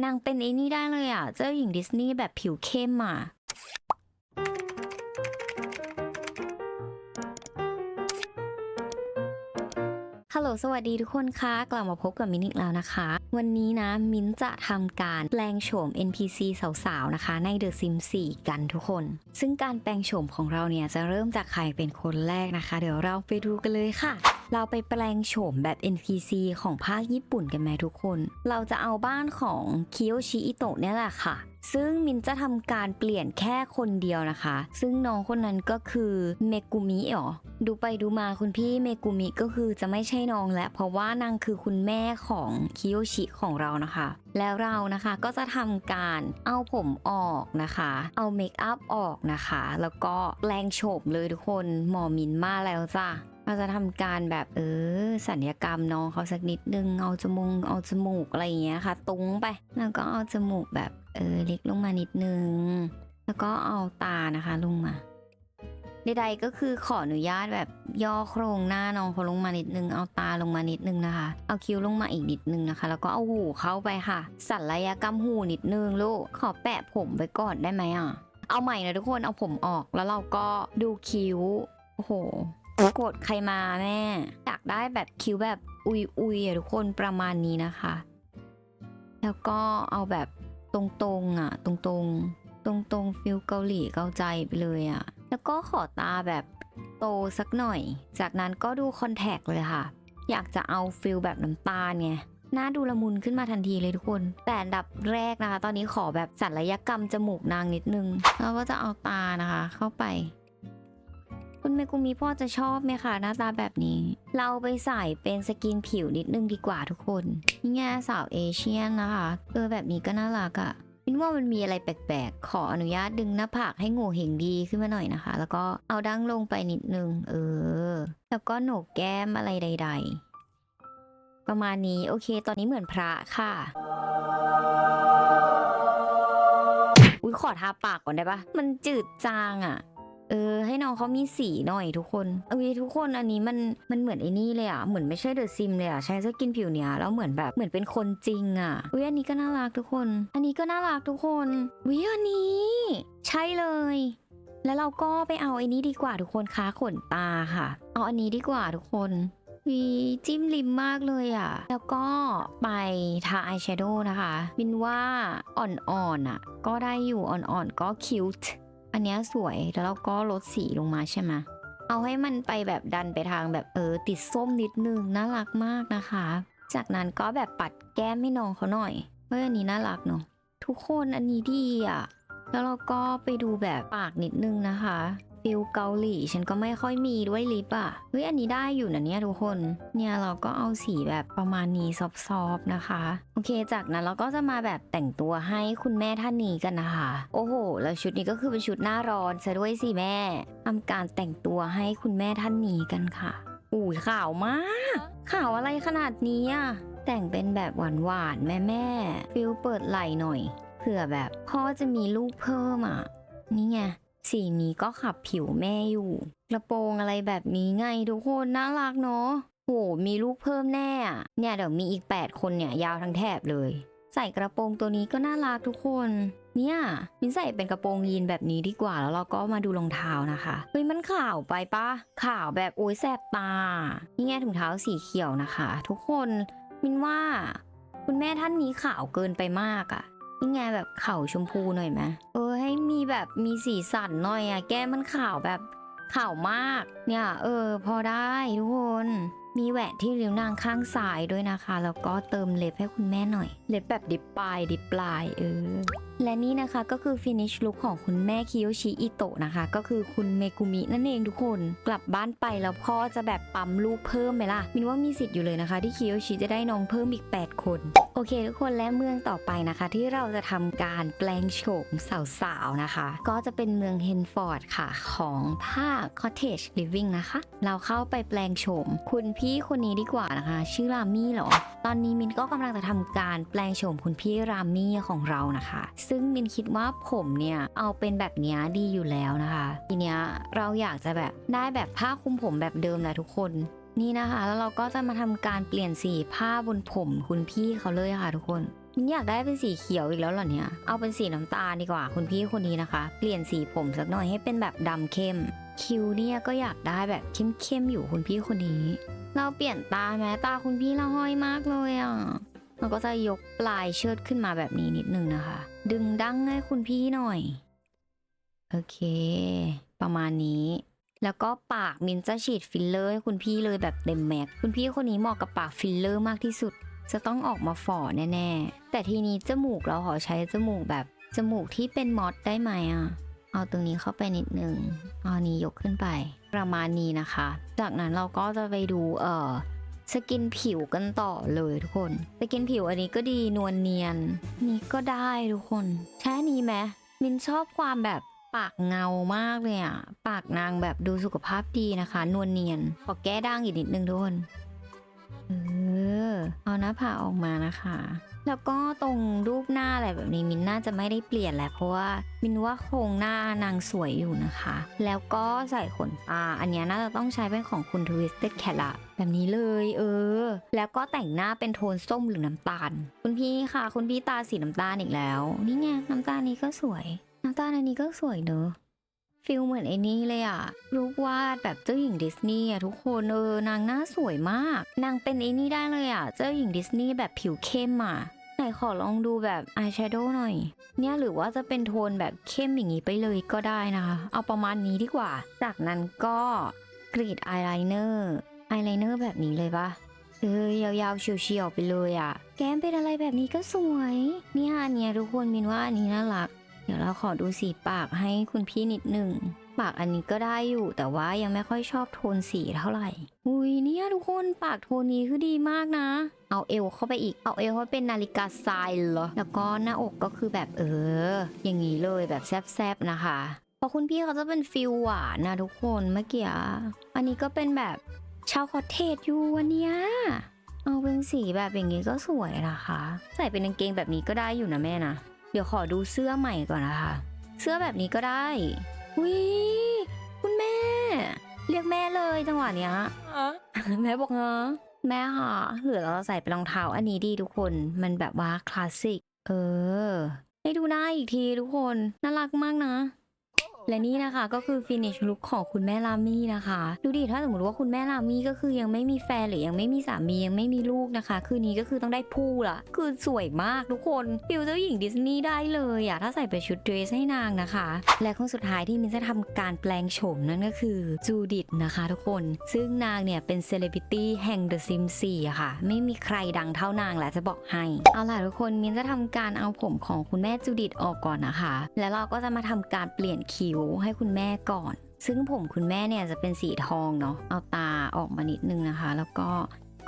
นางเป็นไอ้นี่ได้เลยอะ เจ้าหญิงดิสนีย์แบบผิวเข้มอะ ฮัลโหล สวัสดีทุกคนคะ กลับมาพบกับมินอีกแล้วนะคะ วันนี้นะ มินจะทำการแปลงโฉม NPC สาวๆ นะคะ ใน The Sims 4 กันทุกคน ซึ่งการแปลงโฉมของเราเนี่ย จะเริ่มจากใครเป็นคนแรกนะคะ เดี๋ยวเราไปดูกันเลยค่ะ เราไปแปลงโฉมแบบ NPC ของภาคญี่ปุ่นกันไหมทุกคน เราจะเอาบ้านของคิโยชิอิโตะเนี่ยแหละค่ะ ซึ่งมินจะทำการเปลี่ยนแค่คนเดียวนะคะ ซึ่งน้องคนนั้นก็คือเมกุมิเหรอ ดูไปดูมาคุณพี่เมกุมิก็คือจะไม่ใช่น้องแล้วเพราะว่านางคือคุณแม่ของคิโยชิของเรานะคะ แล้วเรานะคะก็จะทำการเอาผมออกนะคะ เอาเมคอัพออกนะคะ แล้วก็แปลงโฉมเลยทุกคนหมอมินมาแล้วจ้ะ เราจะทำการแบบเออสัญญกรรมน้องเขาสักนิดนึงเอาจมูกเอาจมูกอะไรอย่างเงี้ยค่ะ ตุ้งไป แล้วก็เอาจมูกแบบเออเล็กลงมานิดนึง แล้วก็เอาตานะคะลงมาใดๆก็คือขออนุญาตแบบย่อโครงหน้าน้องเขาลงมานิดนึง เอาตาลงมานิดนึงนะคะ เอาคิ้วลงมาอีกนิดนึงนะคะ แล้วก็เอาหูเข้าไปค่ะ สัลยกรรมหูนิดนึงลูกขอแปะผมไว้ก่อนได้ไหมอะ เอาใหม่นะทุกคนเอาผมออกแล้วเราก็ดูคิ้วโอ้โห โกรธใครมาแม่อยากได้แบบคิ้วแบบอุยอุยอะทุกคนประมาณนี้นะคะ แล้วก็เอาแบบตรงๆอะ ตรงๆ ตรงๆฟิลเกาหลีเกาใจไปเลยอะ แล้วก็ขอตาแบบโตสักหน่อย จากนั้นก็ดูคอนแทคเลยค่ะ อยากจะเอาฟิลแบบน้ำตาลไงหน้าดูละมุนขึ้นมาทันทีเลยทุกคน แต่อันดับแรกนะคะ ตอนนี้ขอแบบศัลยกรรมจมูกนางนิดนึงแล้วก็จะเอาตานะคะ เข้าไป คุณเมกุมิพ่อจะชอบไหมคะหน้าตาแบบนี้ เราไปใส่เป็นสกินผิวนิดนึงดีกว่าทุกคนนี่ไงสาวเอเชียนนะคะเออแบบนี้ก็น่ารักอะมินว่ามันมีอะไรแปลกๆ ขออนุญาตดึงหน้าผากให้โง่เห็งดีขึ้นมาหน่อยนะคะ แล้วก็เอาดั้งลงไปนิดนึง เออ แล้วก็โหนกแก้มอะไรใด ๆ ประมาณนี้โอเค ตอนนี้เหมือนพระค่ะ อุ้ยขอทาปากก่อนได้ปะมันจืดจางอะ เออ ให้น้องเขามีสีหน่อยทุกคนเอ้ยทุกคนอันนี้มันมันเหมือนไอ้นี่เลยอะเหมือนไม่ใช่เดอะซิมเลยอะใช้สกินผิวเนี้ยแล้วเหมือนแบบเหมือนเป็นคนจริงอะอุ้ยอันนี้ก็น่ารักทุกคน อันนี้ก็น่ารักทุกคนวิอันนี้ ใช่เลย แล้วเราก็ไปเอาไอ้นี้ดีกว่าทุกคนค้าขนตาค่ะ เอาอันนี้ดีกว่าทุกคนวีจิ้มลิมมากเลยอะ แล้วก็ไปทาอายแชโดว์นะคะมินว่าอ่อนๆอะ ก็ได้อยู่อ่อนๆ ก็คิวต์ อันเนี้ยสวยแล้วเราก็ลดสีลงมาใช่ไหมเอาให้มันไปแบบดันไปทางแบบเออ ติดส้มนิดนึงน่ารักมากนะคะ จากนั้นก็แบบปัดแก้มให้น้องเขาหน่อยเฮ้ยอันนี้น่ารักเนาะทุกคนอันนี้ดีอะแล้วเราก็ไปดูแบบปากนิดนึงนะคะ ฟิลเกาหลี ฉันก็ไม่ค่อยมีด้วยลิปอะเฮ้ยอันนี้ได้อยู่นะเนี่ยทุกคน เนี่ยเราก็เอาสีแบบประมาณนี้ซอฟๆนะคะ โอเคจากนั้นเราก็จะมาแบบแต่งตัวให้คุณแม่ท่านนี้กันนะคะ โอ้โห แล้วชุดนี้ก็คือเป็นชุดหน้าร้อนซะด้วยสิแม่ทำการแต่งตัวให้คุณแม่ท่านนี้กันค่ะอุ้ยขาวมากขาวอะไรขนาดนี้อะแต่งเป็นแบบหวานๆแม่แม่ฟิลเปิดไหล่หน่อยเผื่อแบบพ่อจะมีลูกเพิ่มอะนี่ไง สีนี้ก็ขับผิวแม่อยู่ กระโปรงอะไรแบบนี้ไงทุกคนน่ารักเนาะโหมีลูกเพิ่มแน่อะเนี่ยเดี๋ยวมีอีก 8 คนเนี่ยยาวทั้งแถบเลย ใส่กระโปรงตัวนี้ก็น่ารักทุกคน เนี่ยมินใส่เป็นกระโปรงยีนแบบนี้ดีกว่าแล้วเราก็มาดูรองเท้านะคะเฮ้ยมันขาวไปปะขาวแบบโอ้ยแสบตา นี่ไงถุงเท้าสีเขียวนะคะ ทุกคนมินว่า คุณแม่ท่านนี้ขาวเกินไปมากอะ นี่ไงแบบเข่าชมพูหน่อยไหมเออให้มีแบบมีสีสันหน่อยอะแก้มมันขาวแบบขาวมาก เนี่ย เออ พอได้ทุกคน มีแหวนที่ริ้วนางข้างซ้ายด้วยนะคะ แล้วก็เติมเล็บให้คุณแม่หน่อย เล็บแบบดิบปลาย ดิบปลายเออ และนี่นะคะก็คือ finish look ของคุณแม่คิโยชิอิโตะนะคะ ก็คือคุณเมกุมินั่นเองทุกคน กลับบ้านไปแล้วพ่อจะแบบปั๊มลูกเพิ่มไหมล่ะ มินว่ามีสิทธิ์อยู่เลยนะคะ ที่คิโยชิจะได้น้องเพิ่มอีก 8 คน โอเค ทุกคนและเมืองต่อไปนะคะ ที่เราจะทำการแปลงโฉมสาวๆนะคะ ก็จะเป็นเมืองเฮนฟอร์ดค่ะของภาค Cottage Living นะคะ เราเข้าไปแปลงโฉมคุณพพี่คนนี้ดีกว่านะคะ ชื่อรามี่เหรอ ตอนนี้มินก็กำลังจะทำการแปลงโฉมคุณพี่รามี่ของเรานะคะ ซึ่งมินคิดว่าผมเนี่ยเอาเป็นแบบนี้ดีอยู่แล้วนะคะ ทีเนี้ยเราอยากจะแบบได้แบบผ้าคลุมผมแบบเดิมแหละทุกคนนี่นะคะ แล้วเราก็จะมาทำการเปลี่ยนสีผ้าบนผมคุณพี่เขาเลยค่ะทุกคนมินอยากได้เป็นสีเขียวอีกแล้วเหรอเนี่ย เอาเป็นสีน้ำตาลดีกว่าคุณพี่คนนี้นะคะ เปลี่ยนสีผมสักหน่อยให้เป็นแบบดำเข้ม คิวเนี่ยก็อยากได้แบบเข้มๆอยู่คุณพี่คนนี้ เราเปลี่ยนตาแม้ตาคุณพี่ละห้อยมากเลยอะเราก็จะยกปลายเชิดขึ้นมาแบบนี้นิดนึงนะคะ ดึงดั้งให้คุณพี่หน่อย โอเค ประมาณนี้ แล้วก็ปากมินจะฉีดฟิลเลอร์ให้คุณพี่เลยแบบเต็มแม็ก คุณพี่คนนี้เหมาะกับปากฟิลเลอร์มากที่สุด จะต้องออกมาฝ่อแน่ๆ แต่ทีนี้จมูกเราขอใช้จมูกแบบจมูกที่เป็นมอสได้ไหมอะ เอาตรงนี้เข้าไปนิดนึงเอาอันนี้ยกขึ้นไป ประมาณนี้นะคะ จากนั้นเราก็จะไปดูเอ่อสกินผิวกันต่อเลยทุกคน สกินผิวอันนี้ก็ดีนวลเนียน นี่ก็ได้ทุกคนใช้อันนี้ไหมมินชอบความแบบปากเงามากเลยอะ ปากนางแบบดูสุขภาพดีนะคะ นวลเนียน ขอแก้ด่างอีกนิดนึงทุกคน เออ เอาหน้าผากออกมานะคะ แล้วก็ตรงรูปหน้าอะไรแบบนี้มินน่าจะไม่ได้เปลี่ยนแหละเพราะว่ามินว่าโครงหน้านางสวยอยู่นะคะ แล้วก็ใส่ขนตา อันนี้น่าจะต้องใช้เป็นของคุณ Twisted Cat ละแบบนี้เลยเออ แล้วก็แต่งหน้าเป็นโทนส้มหรือน้ำตาล คุณพี่ค่ะ คุณพี่ตาสีน้ำตาลอีกแล้ว นี่ไงน้ำตาลนี้ก็สวย น้ำตาลอันนี้ก็สวยเนอะ ฟิลเหมือนไอ้นี่เลยอะรูปวาดแบบเจ้าหญิงดิสนีย์อะทุกคนเออนางหน้าสวยมาก นางเป็นไอ้นี่ได้เลยอะเจ้าหญิงดิสนีย์แบบผิวเข้มอะไหนขอลองดูแบบอายแชโดว์หน่อย เนี่ยหรือว่าจะเป็นโทนแบบเข้มอย่างนี้ไปเลยก็ได้นะคะ เอาประมาณนี้ดีกว่า จากนั้นก็กรีดอายไลเนอร์อายไลเนอร์แบบนี้เลยปะเออยาวๆเฉียวๆไปเลยอะแก้มเป็นอะไรแบบนี้ก็สวยเนี่ยอันเนี่ยทุกคนมินว่าอันนี้น่ารัก เดี๋ยวเราขอดูสีปากให้คุณพี่นิดหนึ่ง ปากอันนี้ก็ได้อยู่ แต่ว่ายังไม่ค่อยชอบโทนสีเท่าไหร่ อุ้ยเนี่ยทุกคนปากโทนนี้คือดีมากนะ เอาเอวเข้าไปอีก เอาเอวเข้าเป็นนาฬิกาทรายเหรอ แล้วก็หน้าอกก็คือแบบเออ อย่างนี้เลยแบบแซบๆนะคะเพราะคุณพี่เขาจะเป็นฟิลหวานนะทุกคนเมื่อกี้ อันนี้ก็เป็นแบบชาวคอเทจอยู่วันเนี้ยเอาเป็นสีแบบอย่างนี้ก็สวยนะคะ ใส่เป็นกางเกงแบบนี้ก็ได้อยู่นะแม่นะ เดี๋ยวขอดูเสื้อใหม่ก่อนนะคะ เสื้อแบบนี้ก็ได้วิคุณแม่ เรียกแม่เลยจังหวะเนี้ยแม่บอกเงอแม่ค่ะหรือเราใส่เป็นรองเท้าอันนี้ดีทุกคน มันแบบว่าคลาสสิก เออ ให้ดูหน้าอีกทีทุกคน น่ารักมากนะ และนี่นะคะก็คือ finish look ของคุณแม่รามี่นะคะ ดูดิถ้าสมมติว่าคุณแม่รามี่ก็คือยังไม่มีแฟนหรือยังไม่มีสามียังไม่มีลูกนะคะ คืนนี้ก็คือต้องได้ผู้ละคือสวยมากทุกคนฟิลเจ้าหญิงดิสนีย์ได้เลยอะถ้าใส่เป็นชุดเดรสให้นางนะคะ และคนสุดท้ายที่มินจะทำการแปลงโฉมนั่นก็คือจูดิตนะคะทุกคน ซึ่งนางเนี่ยเป็นเซเลบริตี้แห่ง The Sims 4อะค่ะ ไม่มีใครดังเท่านางแหละจะบอกให้ เอาล่ะทุกคนมินจะทำการเอาผมของคุณแม่จูดิตออกก่อนนะคะ แล้วเราก็จะมาทำการเปลี่ยนคิ้วให้คุณแม่ก่อน ซึ่งผมคุณแม่เนี่ยจะเป็นสีทองเนาะเอาตาออกมานิดนึงนะคะ แล้วก็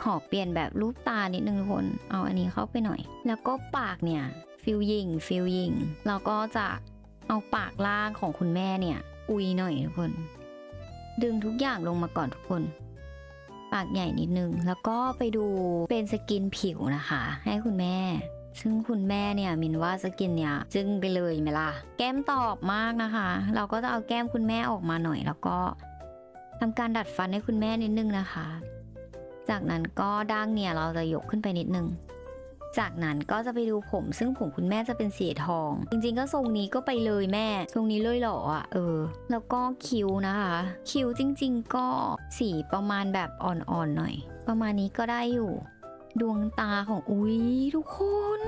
ขอเปลี่ยนแบบรูปตานิดนึงทุกคน เอาอันนี้เข้าไปหน่อย แล้วก็ปากเนี่ยฟิลยิงฟิลยิงเราก็จะเอาปากล่างของคุณแม่เนี่ย อุยหน่อยทุกคน ดึงทุกอย่างลงมาก่อนทุกคน ปากใหญ่นิดนึง แล้วก็ไปดูเป็นสกินผิวนะคะ ให้คุณแม่ ซึ่งคุณแม่เนี่ยมินว่าสกินเนี่ยจึงไปเลยไหมล่ะ แก้มตอบมากนะคะ เราก็จะเอาแก้มคุณแม่ออกมาหน่อย แล้วก็ทำการดัดฟันให้คุณแม่นิดนึงนะคะ จากนั้นก็ดั้งเนี่ยเราจะยกขึ้นไปนิดนึง จากนั้นก็จะไปดูผม ซึ่งผมคุณแม่จะเป็นสีทอง จริงๆ ก็ทรงนี้ก็ไปเลยแม่ ทรงนี้เลยเหรออะเออ แล้วก็คิ้วนะคะ คิ้วจริง ๆ ก็สีประมาณแบบอ่อนๆหน่อย ประมาณนี้ก็ได้อยู่ ดวงตาของอุ้ยทุกคน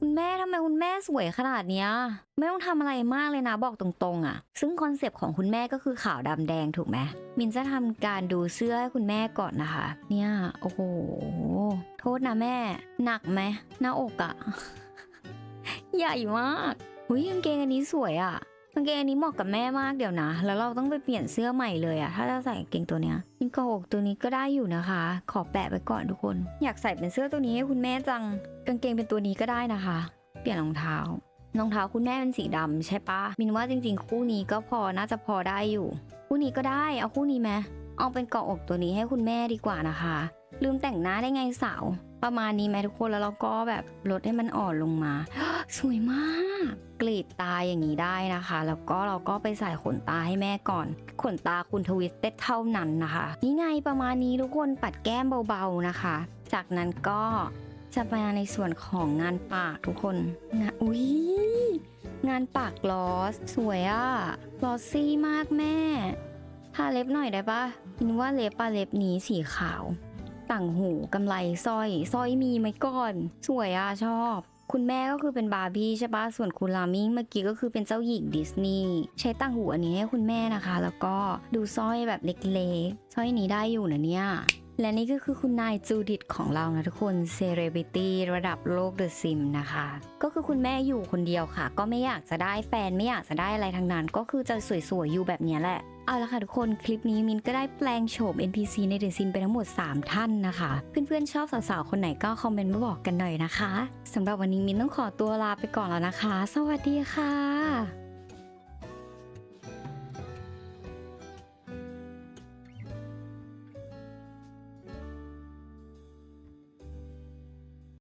คุณแม่ทำไมคุณแม่สวยขนาดเนี้ยไม่ต้องทำอะไรมากเลยนะบอกตรงๆอะ่ะ ซึ่งคอนเซปต์ของคุณแม่ก็คือขาวดำแดงถูกไหมมินจะทำการดูเสื้อให้คุณแม่ก่อนนะคะ เนี่ยโอ้โหโทษนะแม่ หนักไหมหน้าอกอะ่ะ ใหญ่มากอุ้ยกางเกงอันนี้สวยอะ่ะ กางเกงอันนี้เหมาะกับแม่มากเดี๋ยวนะ แล้วเราต้องไปเปลี่ยนเสื้อใหม่เลยอะถ้าจะใส่กางเกงตัวเนี้ยนี่กระอกตัวนี้ก็ได้อยู่นะคะ ขอแปะไปก่อนทุกคน อยากใส่เป็นเสื้อตัวนี้ให้คุณแม่จัง กางเกงเป็นตัวนี้ก็ได้นะคะ เปลี่ยนรองเท้ารองเท้าคุณแม่เป็นสีดำใช่ปะมินว่าจริง ๆ คู่นี้ก็พอน่าจะพอได้อยู่ คู่นี้ก็ได้เอาคู่นี้ไหมเอาเป็นเกาะอกตัวนี้ให้คุณแม่ดีกว่านะคะ ลืมแต่งหน้าได้ไงสาว ประมาณนี้ไหมทุกคนแล้วเราก็แบบลดให้มันอ่อนลงมา สวยมากกรีดตาอย่างนี้ได้นะคะ แล้วก็เราก็ไปใส่ขนตาให้แม่ก่อน ขนตาคุณทวิสเต็ดเท่านั้นนะคะ นี่ไงประมาณนี้ทุกคนปัดแก้มเบาๆนะคะ จากนั้นก็จะมาในส่วนของงานปากทุกคนงานอุ้ยงานปากลอส สวยอะลอสซี่มากแม่ทาเล็บหน่อยได้ปะคิดว่าเล็บปะเล็บนี้สีขาว ต่างหูกำไรสร้อยสร้อยมีไหมก่อน สวยอะชอบ คุณแม่ก็คือเป็นบาร์บี้ใช่ปะส่วนคุณลามิงเมื่อกี้ก็คือเป็นเจ้าหญิงดิสนีย์ใช้ต่างหูอันนี้ให้คุณแม่นะคะ แล้วก็ดูสร้อยแบบเล็กๆสร้อยนี้ได้อยู่นะเนี่ยและนี่ก็คือคุณนายจูดิตของเรานะทุกคนเซเลบริตี้ระดับโลกเดอะซิมนะคะ ก็คือคุณแม่อยู่คนเดียวค่ะ ก็ไม่อยากจะได้แฟนไม่อยากจะได้อะไรทั้งนั้น ก็คือจะสวยๆอยู่แบบนี้แหละ เอาละค่ะทุกคนคลิปนี้มินก็ได้แปลงโฉม NPC ในเดอะซิมไปทั้งหมด 3 ท่านนะคะ เพื่อนๆชอบสาวๆ คนไหนก็คอมเมนต์มาบอกกันหน่อยนะคะสำหรับวันนี้มินต้องขอตัวลาไปก่อนแล้วนะคะ สวัสดีค่ะ